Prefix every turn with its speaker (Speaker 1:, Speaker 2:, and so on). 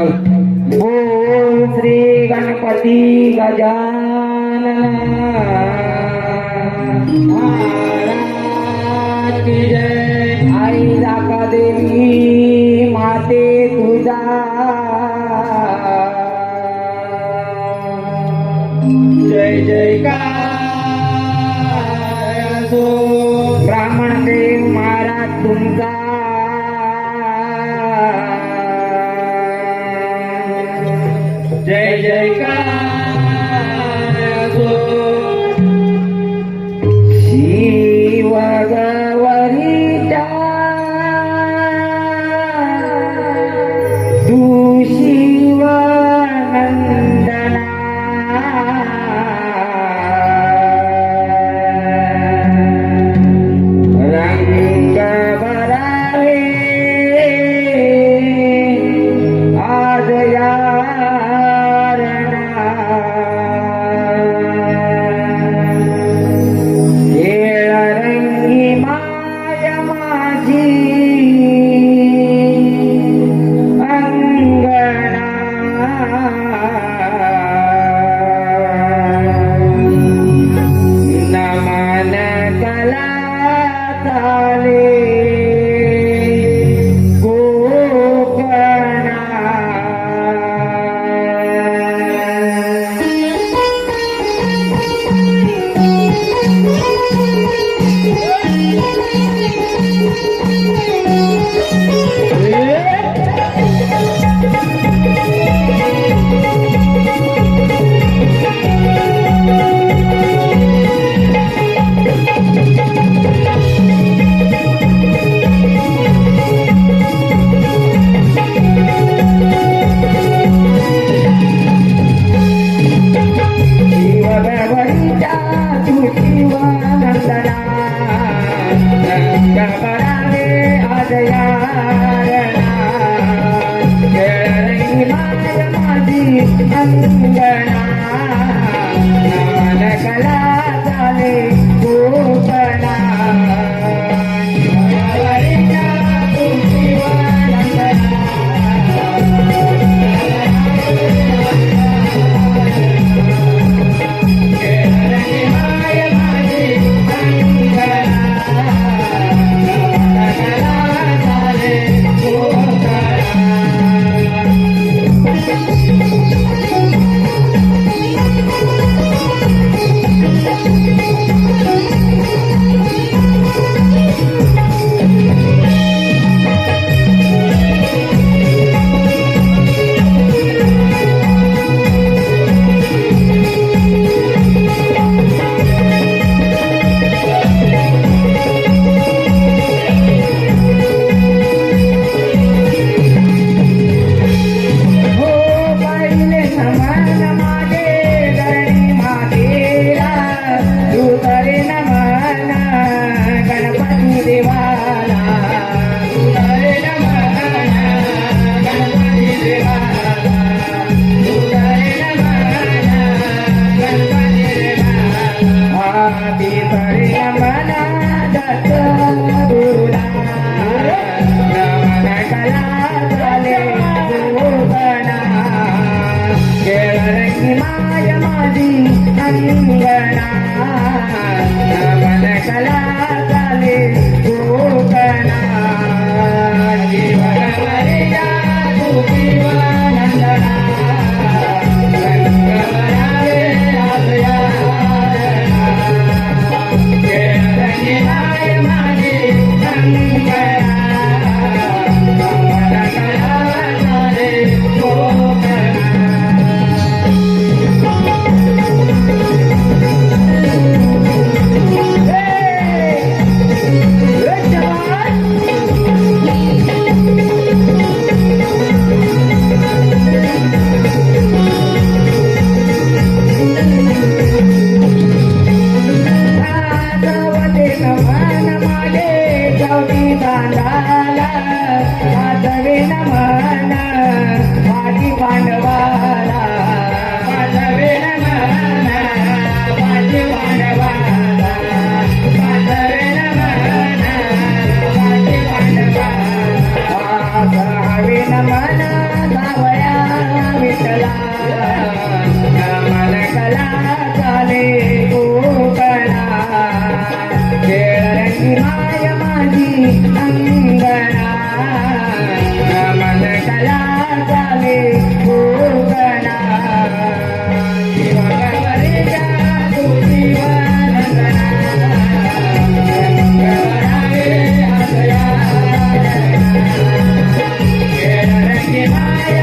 Speaker 1: बोल श्री गणपती गजानन. आई जाका देवी माते तुझा. जय जय का ब्राह्मण देव महाराज तुमचा. Jana మంగళ కళ yeah.